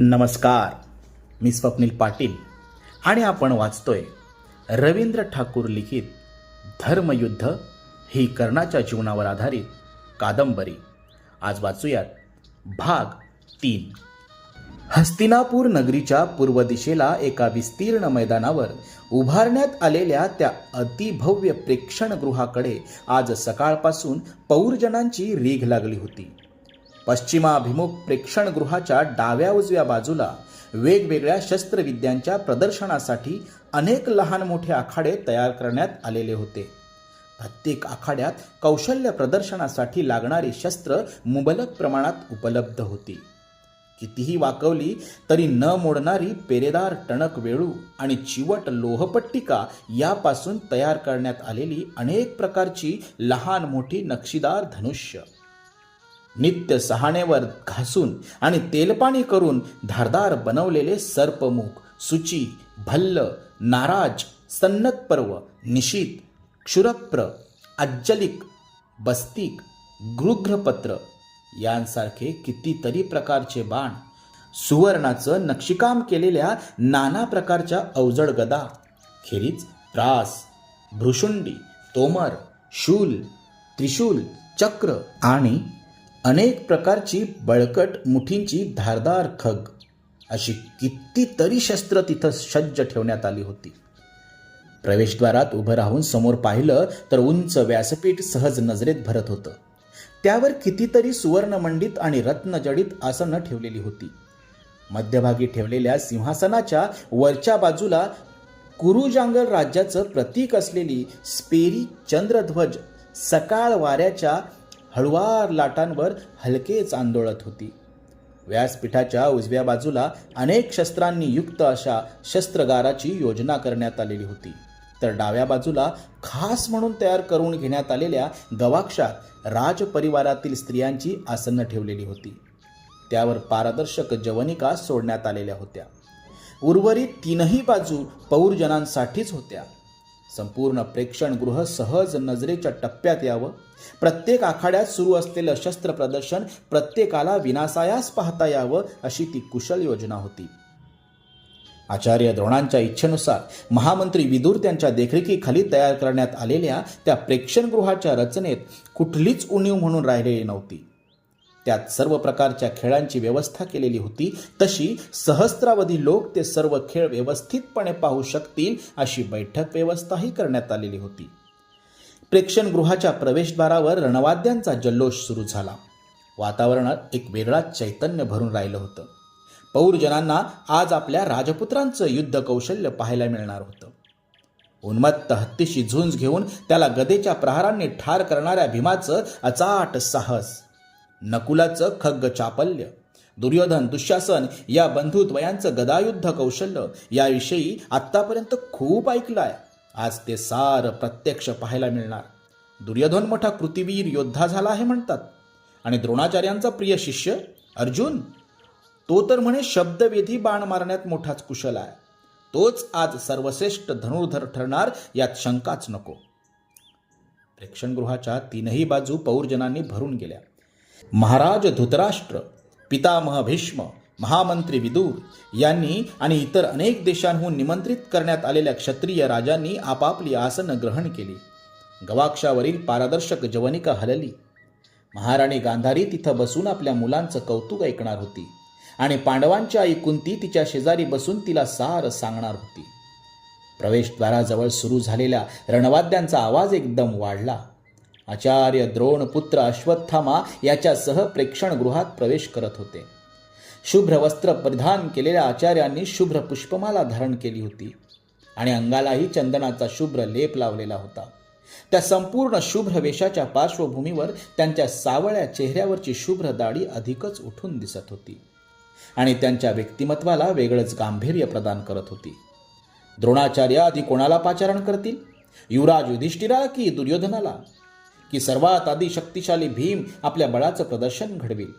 नमस्कार. मी स्वप्नील पाटील आणि आपण वाचतोय रवींद्र ठाकूर लिखित धर्मयुद्ध ही कर्णाच्या जीवनावर आधारित कादंबरी. आज वाचूयात भाग तीन. हस्तिनापूर नगरीच्या पूर्व दिशेला एका विस्तीर्ण मैदानावर उभारण्यात आलेल्या त्या अतिभव्य प्रेक्षणगृहाकडे आज सकाळपासून पौरजनांची रीघ लागली होती. पश्चिमाभिमुख प्रेक्षणगृहाच्या डाव्या उजव्या बाजूला वेगवेगळ्या शस्त्रविद्यांच्या प्रदर्शनासाठी अनेक लहान मोठे आखाडे तयार करण्यात आलेले होते. प्रत्येक आखाड्यात कौशल्य प्रदर्शनासाठी लागणारी शस्त्र मुबलक प्रमाणात उपलब्ध होती. कितीही वाकवली तरी न मोडणारी पेरेदार टणक वेळू आणि चिवट लोहपट्टिका यापासून तयार करण्यात आलेली अनेक प्रकारची लहान मोठी नक्षीदार धनुष्य. नित्य सहाणेवर घासून आणि तेलपाणी करून धारदार बनवलेले सर्पमुख सुची भल्ल नाराज सन्नतपर्व निशीत क्षुरप्र अज्जलिक बस्तिक गृघ्रपत्र यांसारखे कितीतरी प्रकारचे बाण सुवर्णाचं नक्षीकाम केलेल्या नाना प्रकारच्या अवजड गदा खेरीज त्रास भ्रुशुंडी तोमर शूल त्रिशूल चक्र आणि अनेक प्रकारची बळकट मुठींची धारदार खग अशी कितीतरी शस्त्र तिथं सज्ज ठेवण्यात आली होती. प्रवेशद्वारात उभं राहून समोर पाहिलं तर उंच व्यासपीठ सहज नजरेत भरत होतं. त्यावर कितीतरी सुवर्णमंडित आणि रत्नजडित आसनं ठेवलेली होती. मध्यभागी ठेवलेल्या सिंहासनाच्या वरच्या बाजूला कुरुजांगल राज्याचं प्रतीक असलेली स्पेरी चंद्रध्वज सकाळ वाऱ्याच्या हळुवार लाटांवर हलकेच आंदोळत होती. व्यासपीठाच्या उजव्या बाजूला अनेक शस्त्रांनी युक्त अशा शस्त्रगाराची योजना करण्यात आलेली होती. तर डाव्या बाजूला खास म्हणून तयार करून घेण्यात आलेल्या गवाक्षात राजपरिवारातील स्त्रियांची आसनं ठेवलेली होती. त्यावर पारदर्शक जवनिका सोडण्यात आलेल्या होत्या. उर्वरित तीनही बाजू पौरजनांसाठीच होत्या. संपूर्ण प्रेक्षणगृह सहज नजरेच्या टप्प्यात यावं. प्रत्येक आखाड्यात सुरू असलेलं शस्त्र प्रदर्शन प्रत्येकाला विनासायास पाहता यावं अशी ती कुशल योजना होती. आचार्य द्रोणांच्या इच्छेनुसार महामंत्री विदूर त्यांच्या देखरेखीखाली तयार करण्यात आलेल्या त्या प्रेक्षणगृहाच्या रचनेत कुठलीच उणीव म्हणून राहिलेली नव्हती. त्यात सर्व प्रकारच्या खेळांची व्यवस्था केलेली होती. तशी सहस्त्रावधी लोक ते सर्व खेळ व्यवस्थितपणे पाहू शकतील अशी बैठक व्यवस्थाही करण्यात आलेली होती. प्रेक्षणगृहाच्या प्रवेशद्वारावर रणवाद्यांचा जल्लोष सुरू झाला. वातावरणात एक वेगळा चैतन्य भरून राहिलं होतं. पौरजनांना आज आपल्या राजपुत्रांचं युद्ध कौशल्य पाहायला मिळणार होतं. उन्मत्त हत्तीशी झुंज घेऊन त्याला गदेच्या प्रहारांनी ठार करणाऱ्या भीमाचं अचाट साहस नकुलाचं खग्ग चापल्य दुर्योधन दुःशासन या बंधुद्वयांचं गदायुद्ध कौशल्य याविषयी आत्तापर्यंत खूप ऐकलं आहे आज ते सार प्रत्यक्ष पाहायला मिळणार. दुर्योधन मोठा कृतिवीर योद्धा झाला आहे म्हणतात. आणि द्रोणाचार्यांचा प्रिय शिष्य अर्जुन? तो तर म्हणे शब्दवेधी बाण मारण्यात मोठाच कुशल आहे. तोच आज सर्वश्रेष्ठ धनुर्धर ठरणार यात शंकाच नको. प्रेक्षणगृहाच्या तीनही बाजू पौरजनांनी भरून गेल्या. महाराज धृतराष्ट्र पितामह भीष्म महामंत्री विदूर यांनी आणि इतर अनेक देशांहून निमंत्रित करण्यात आलेल्या क्षत्रिय राजांनी आपापली आसनं ग्रहण केली. गवाक्षावरील पारदर्शक जवनिका हलली. महाराणी गांधारी तिथं बसून आपल्या मुलांचं कौतुक ऐकणार होती आणि पांडवांची आई कुंती तिच्या शेजारी बसून तिला सार सांगणार होती. प्रवेशद्वाराजवळ सुरू झालेल्या रणवाद्यांचा आवाज एकदम वाढला. आचार्य द्रोण पुत्र अश्वत्थामा याच्यासह प्रेक्षणगृहात प्रवेश करत होते. शुभ्र वस्त्र परिधान केलेल्या आचार्यांनी शुभ्र पुष्पमाला धारण केली होती आणि अंगालाही चंदनाचा शुभ्र लेप लावलेला होता. त्या संपूर्ण शुभ्र वेशाच्या पार्श्वभूमीवर त्यांच्या सावळ्या चेहऱ्यावरची शुभ्र दाढी अधिकच उठून दिसत होती आणि त्यांच्या व्यक्तिमत्वाला वेगळंच गांभीर्य प्रदान करत होती. द्रोणाचार्य आधी कोणाला पाचारण करतील? युवराज युधिष्ठिरा की दुर्योधनाला? की सर्वात आधी शक्तिशाली भीम आपल्या बळाचं प्रदर्शन घडवेल.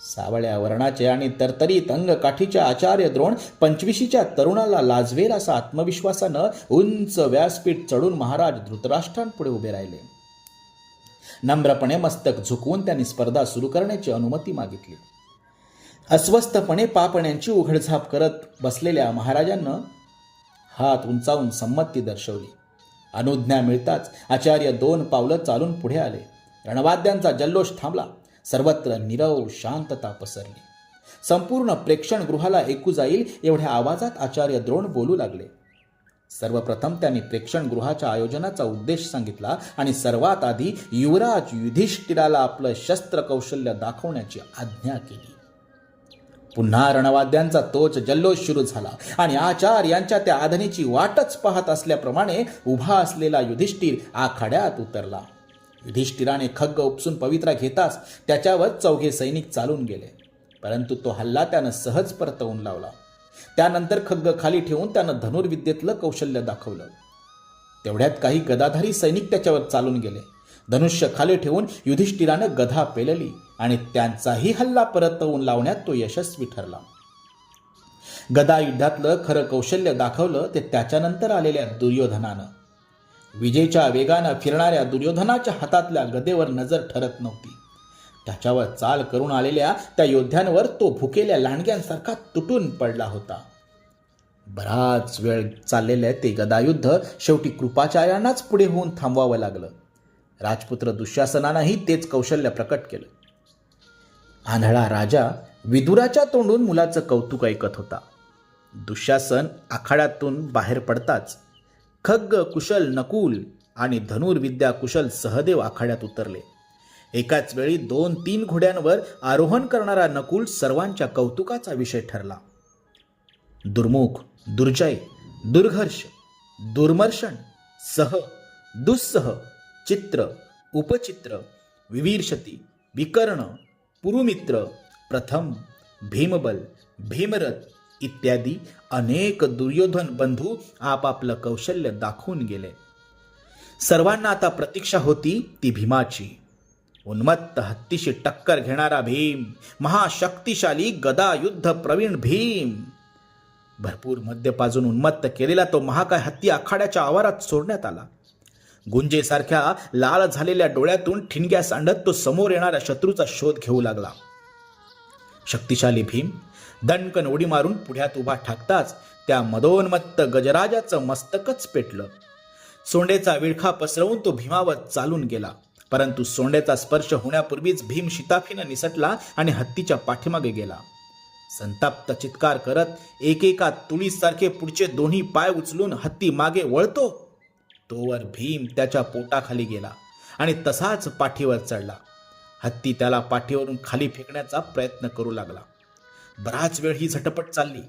सावळ्या वर्णाचे आणि तरतरीत अंगकाठीच्या आचार्य द्रोण पंचवीशीच्या तरुणाला लाजवेल असा आत्मविश्वासानं उंच व्यासपीठ चढून महाराज धृतराष्ट्रांपुढे उभे राहिले. नम्रपणे मस्तक झुकवून त्यांनी स्पर्धा सुरू करण्याची अनुमती मागितली. अस्वस्थपणे पापण्यांची उघडझाप करत बसलेल्या महाराजांना हात उंचावून संमती दर्शवली. अनुज्ञा मिळताच आचार्य दोन पावलं चालून पुढे आले. रणवाद्यांचा जल्लोष थांबला. सर्वत्र निरव शांतता पसरली. संपूर्ण प्रेक्षणगृहाला ऐकू जाईल एवढ्या आवाजात आचार्य द्रोण बोलू लागले. सर्वप्रथम त्यांनी प्रेक्षणगृहाच्या आयोजनाचा उद्देश सांगितला आणि सर्वात आधी युवराज युधिष्ठिराला आपलं शस्त्र कौशल्य दाखवण्याची आज्ञा केली. पुन्हा रणवाद्यांचा तोच जल्लोष सुरू झाला आणि आचार यांच्या त्या आधनीची वाटच पाहत असल्याप्रमाणे उभा असलेला युधिष्ठिर आखाड्यात उतरला. युधिष्ठिराने खग्ग उपसून पवित्रा घेताच त्याच्यावर चौघे सैनिक चालून गेले. परंतु तो हल्ला त्यानं सहज परतवून लावला. त्यानंतर खग्ग खाली ठेवून त्यानं धनुर्विद्येतलं कौशल्य दाखवलं. तेवढ्यात काही गदाधारी सैनिक त्याच्यावर चालून गेले. धनुष्य खाली ठेवून युधिष्ठिरानं गधा पेलली. आणि त्यांचाही हल्ला परतवून लावण्यात तो यशस्वी ठरला. गदा युद्धातलं खरं कौशल्य दाखवलं ते त्याच्यानंतर आलेल्या दुर्योधनानं. विजेच्या वेगानं फिरणाऱ्या दुर्योधनाच्या हातातल्या गदेवर नजर ठरत नव्हती. त्याच्यावर चाल करून आलेल्या त्या योद्ध्यांवर तो भुकेल्या लांडग्यांसारखा तुटून पडला होता. बराच वेळ चाललेलं ते गदायुद्ध शेवटी कृपाचार्यांनाच पुढे होऊन थांबवावं लागलं. राजपुत्र दुःशासनानंही तेच कौशल्य प्रकट केलं. आंधळा राजा विदुराच्या तोंडून मुलाचं कौतुक ऐकत होता. दुःशासन आखाड्यातून बाहेर पडताच खग्ग कुशल नकुल आणि धनुर्विद्या कुशल सहदेव आखाड्यात उतरले. एकाच वेळी दोन तीन घोड्यांवर आरोहण करणारा नकुल सर्वांच्या कौतुकाचा विषय ठरला. दुर्मुख दुर्जय दुर्घर्ष दुर्मर्षण सह दुस्सह चित्र उपचित्र विवीरशती विकर्ण पुरुमित्र प्रथम भीमबल भीमरथ इत्यादी अनेक दुर्योधन बंधू आपापलं कौशल्य दाखवून गेले. सर्वांना आता प्रतीक्षा होती ती भीमाची. उन्मत्त हत्तीशी टक्कर घेणारा भीम महाशक्तिशाली गदा युद्ध प्रवीण भीम. भरपूर मद्यपाजून उन्मत्त केलेला तो महाकाय हत्ती आखाड्याच्या आवारात सोडण्यात आला. गुंजेसारख्या लाल झालेल्या डोळ्यातून ठिणग्या सांडत तो समोर येणाऱ्या शत्रूचा शोध घेऊ लागला. शक्तिशाली भीम दणकन उडी मारून पुढ्यात उभा ठाकताच त्या मदोन्मत्त गजराजाचं मस्तकच पेटलं. सोंडेचा विळखा पसरवून तो भीमावर चालून गेला. परंतु सोंडेचा स्पर्श होण्यापूर्वीच भीम शिताफीनं निसटला आणि हत्तीच्या पाठीमागे गेला. संताप्त चित्कार करत एकेका तुळीसारखे पुढचे दोन्ही पाय उचलून हत्ती मागे वळतो. तोवर भीम त्याच्या पोटाखाली गेला आणि तसाच पाठीवर चढला. हत्ती त्याला पाठीवरून खाली फेकण्याचा प्रयत्न करू लागला. बराच वेळ ही झटपट चालली.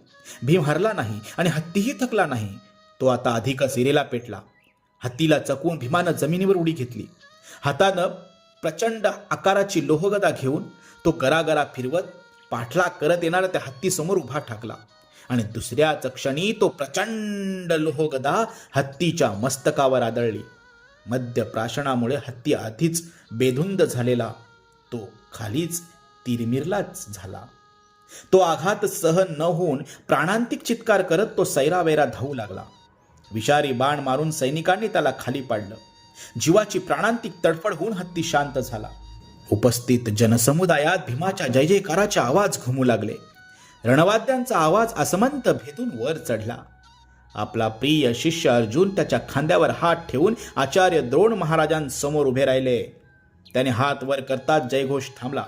भीम हरला नाही आणि हत्तीही थकला नाही. तो आता अधिकच इरेला पेटला. हत्तीला चकवून भीमानं जमिनीवर उडी घेतली. हातानं प्रचंड आकाराची लोहगदा घेऊन तो गरागरा फिरवत पाठला करत येणारा त्या हत्तीसमोर उभा ठाकला. आणि दुसऱ्याच क्षणी तो प्रचंड लोहगदा हत्तीच्या मस्तकावर आदळली. मद्य प्राशनामुळे हत्ती आधीच बेधुंद झालेला. तो खालीच तिरमिरलाच झाला. तो आघात सहन न होऊन प्राणांतिक चित्कार करत तो सैरावैरा धावू लागला. विषारी बाण मारून सैनिकांनी त्याला खाली पाडलं. जीवाची प्राणांतिक तडफड होऊन हत्ती शांत झाला. उपस्थित जनसमुदायात भीमाच्या जय जयकाराचे आवाज घुमू लागले. रणवाद्यांचा आवाज असमंत भेदून वर चढला. आपला प्रिय शिष्य अर्जुन त्याच्या खांद्यावर हात ठेवून आचार्य द्रोण महाराजांसमोर उभे राहिले. त्याने हात वर करताच जयघोष थांबला.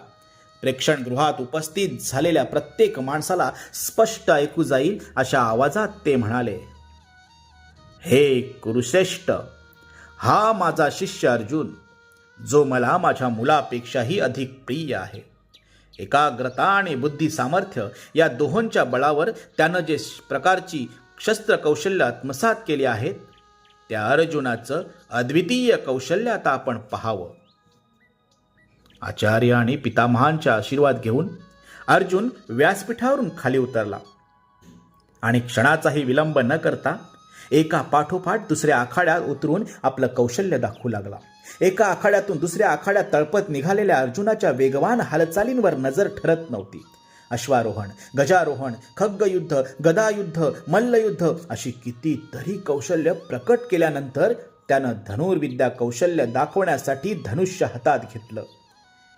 प्रेक्षणगृहात उपस्थित झालेल्या प्रत्येक माणसाला स्पष्ट ऐकू जाईल अशा आवाजात ते म्हणाले हे कुरुश्रेष्ठ हा माझा शिष्य अर्जुन जो मला माझ्या मुलापेक्षाही अधिक प्रिय आहे. एकाग्रता आणि बुद्धी सामर्थ्य या दोहोंच्या बळावर त्यानं जे प्रकारची शस्त्र कौशल्य आत्मसात केली आहेत त्या अर्जुनाचं अद्वितीय कौशल्य आता आपण पाहावं. आचार्य आणि पितामहांचा आशीर्वाद घेऊन अर्जुन व्यासपीठावरून खाली उतरला. आणि क्षणाचाही विलंब न करता एका पाठोपाठ दुसऱ्या आखाड्यात उतरून आपलं कौशल्य दाखवू लागला. एका आखाड्यातून दुसऱ्या आखाड्यात तळपत निघालेल्या अर्जुनाच्या वेगवान हालचालींवर नजर ठरत नव्हती. अश्वारोहण गजारोहण खग्गयुद्ध गदायुद्ध मल्लयुद्ध अशी कितीतरी कौशल्य प्रकट केल्यानंतर त्यानं धनुर्विद्या कौशल्य दाखवण्यासाठी धनुष्य हातात घेतलं.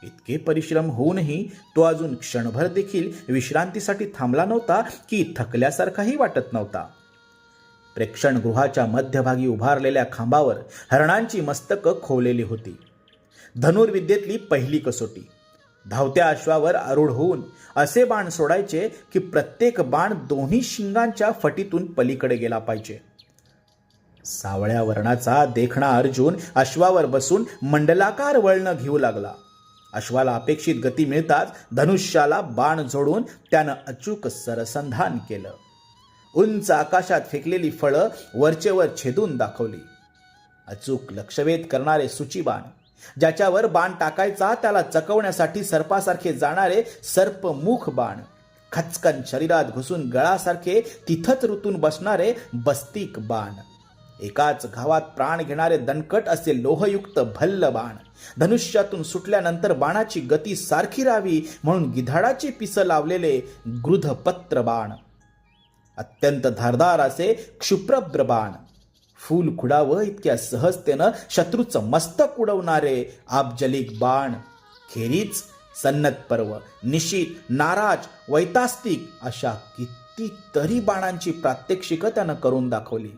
इतके परिश्रम होऊनही तो अजून क्षणभर देखील विश्रांतीसाठी थांबला नव्हता की थकल्यासारखाही वाटत नव्हता. प्रेक्षणगृहाच्या मध्यभागी उभारलेल्या खांबावर हरणांची मस्तकं खोवलेली होती. धनुर्विद्येतली पहिली कसोटी. धावत्या अश्वावर आरूढ होऊन असे बाण सोडायचे की प्रत्येक बाण दोन्ही शिंगांच्या फटीतून पलीकडे गेला पाहिजे. सावळ्या वर्णाचा देखणा अर्जुन अश्वावर बसून मंडलाकार वळण घेऊ लागला. अश्वाला अपेक्षित गती मिळताच धनुष्याला बाण जोडून त्यानं अचूक सरसंधान केलं. उंच आकाशात फेकलेली फळं वरचेवर छेदून दाखवली. अचूक लक्षवेध करणारे सुचीबाण ज्याच्यावर बाण टाकायचा त्याला चकवण्यासाठी सर्पासारखे जाणारे सर्पमुख बाण खचकन शरीरात घुसून गळासारखे तिथंच ऋतून बसणारे बस्तिक बाण एकाच घावात प्राण घेणारे दणकट असे लोहयुक्त भल्ल बाण धनुष्यातून सुटल्यानंतर बाणाची गती सारखी राहावी म्हणून गिधाडाची पिसं लावलेले गृधपत्र बाण. अत्यंत धारदार असे क्षुप्रभ्र बाण फूल खुडावं इतक्या सहजतेनं शत्रूचं मस्तक उडवणारे आपजलिक बाण. खेरीज सन्नत पर्व निशित नाराज वैतास्तिक अशा कितीतरी बाणांची प्रात्यक्षिकं त्यानं करून दाखवली.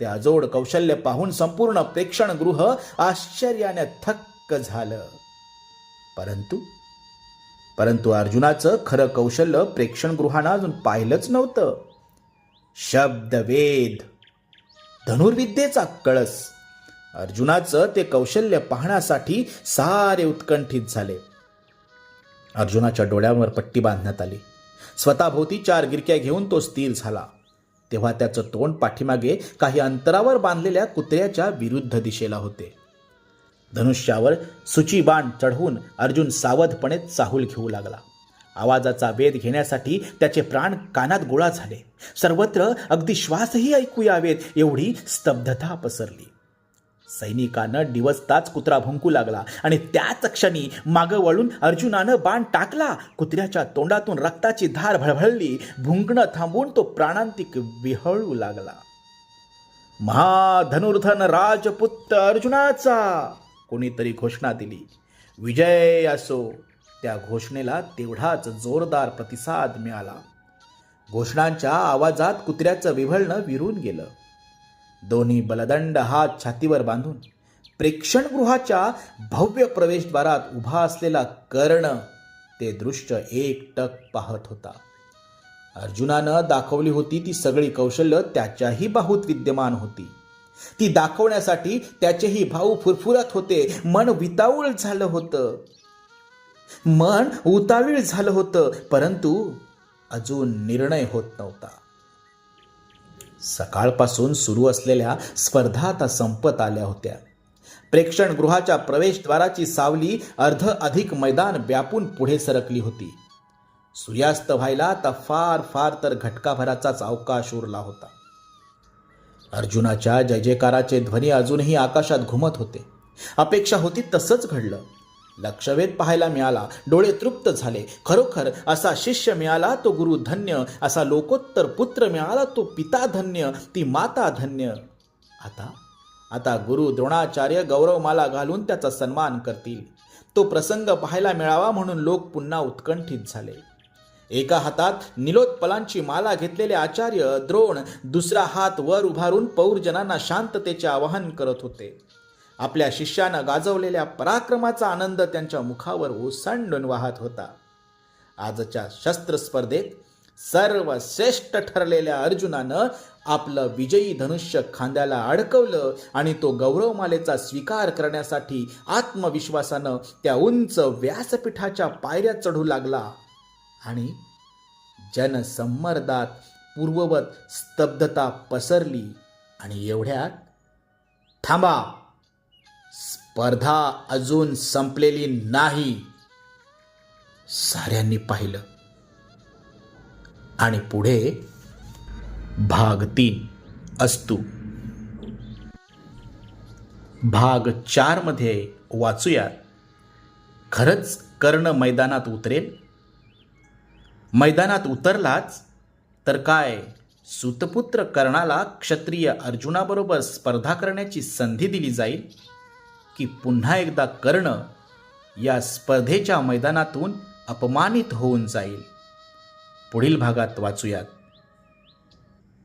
ते अजोड कौशल्य पाहून संपूर्ण प्रेक्षणगृह आश्चर्याने थक्क झालं. परंतु परंतु अर्जुनाचं खरं कौशल्य प्रेक्षणगृहानं अजून पाहिलंच नव्हतं. शब्दवेद. धनुर्विद्येचा कळस. अर्जुनाचं ते कौशल्य पाहण्यासाठी सारे उत्कंठित झाले. अर्जुनाच्या डोळ्यांवर पट्टी बांधण्यात आली. स्वतःभोवती चार गिरक्या घेऊन तो स्थिर झाला. तेव्हा त्याचं तोंड पाठीमागे काही अंतरावर बांधलेल्या कुत्र्याच्या विरुद्ध दिशेला होते. धनुष्यावर सुची बाण चढवून अर्जुन सावधपणे चाहूल घेऊ लागला. आवाजाचा वेध घेण्यासाठी त्याचे प्राण कानात गोळा झाले. सर्वत्र अगदी श्वासही ऐकू यावेत एवढी स्तब्धता पसरली. सैनिकानं डिवसताच कुत्रा भुंकू लागला आणि त्याच क्षणी मागं वळून अर्जुनानं बाण टाकला. कुत्र्याच्या तोंडातून रक्ताची धार भळभळली. भुंकणं थांबून तो प्राणांतिक विहळू लागला. महाधनुर्धन राजपुत्र अर्जुनाचा कोणीतरी घोषणा दिली. विजय असो त्या घोषणेला तेवढाच जोरदार प्रतिसाद मिळाला. घोषणांच्या आवाजात कुत्र्याचं विव्हळणं विरून गेलं. दोन्ही बलदंड हात छातीवर बांधून प्रेक्षणगृहाच्या भव्य प्रवेशद्वारात उभा असलेला कर्ण ते दृश्य एकटक पाहत होता. अर्जुनानं दाखवली होती ती सगळी कौशल्य त्याच्याही बाहूत विद्यमान होती. ती दाखवण्यासाठी त्याचेही भाऊ फुरफुरत होते मन विताऊळ झालं होतं. मन उतावीळ झालं होतं परंतु अजून निर्णय होत नव्हता. सकाळपासून सुरू असलेल्या स्पर्धा आता संपत आल्या होत्या. प्रेक्षणगृहाच्या प्रवेशद्वाराची सावली अर्ध अधिक मैदान व्यापून पुढे सरकली होती. सूर्यास्त व्हायला आता फार फार तर घटकाभराचाच अवकाश उरला होता. अर्जुनाच्या जय जयकाराचे ध्वनी अजूनही आकाशात घुमत होते. अपेक्षा होती तसंच घडलं. लक्षवेध पाहायला मिळाला. डोळे तृप्त झाले. खरोखर असा शिष्य मिळाला तो गुरु धन्य. असा लोकोत्तर पुत्र मिळाला तो पिता धन्य. ती माता धन्य. आता आता गुरु द्रोणाचार्य गौरवमाला घालून त्याचा सन्मान करतील. तो प्रसंग पाहायला मिळावा म्हणून लोक पुन्हा उत्कंठित झाले. एका हातात निलोत्पलांची माला घेतलेले आचार्य द्रोण दुसरा हात वर उभारून पौरजनांना शांततेचे आवाहन करत होते. आपल्या शिष्यानं गाजवलेल्या पराक्रमाचा आनंद त्यांच्या मुखावर ओसांडून वाहत होता. आजच्या शस्त्र स्पर्धेत सर्वश्रेष्ठ ठरलेल्या अर्जुनानं आपलं विजयी धनुष्य खांद्याला अडकवलं आणि तो गौरवमालेचा स्वीकार करण्यासाठी आत्मविश्वासानं त्या उंच व्यासपीठाच्या पायऱ्या चढू लागला आणि जनसंमर्दात पूर्ववत स्तब्धता पसरली आणि एवढ्यात थांबा! स्पर्धा अजून संपलेली नाही. साऱ्यांनी पाहिलं. आणि पुढे भाग तीन असतू. भाग चारमध्ये वाचूयात. खरंच कर्ण मैदानात उतरेल? मैदानात उतरलाच तर काय सुतपुत्र कर्णाला क्षत्रिय अर्जुनाबरोबर स्पर्धा करण्याची संधी दिली जाईल? की पुन्हा एकदा कर्ण या स्पर्धेच्या मैदानातून अपमानित होऊन जाईल. पुढील भागात वाचूयात.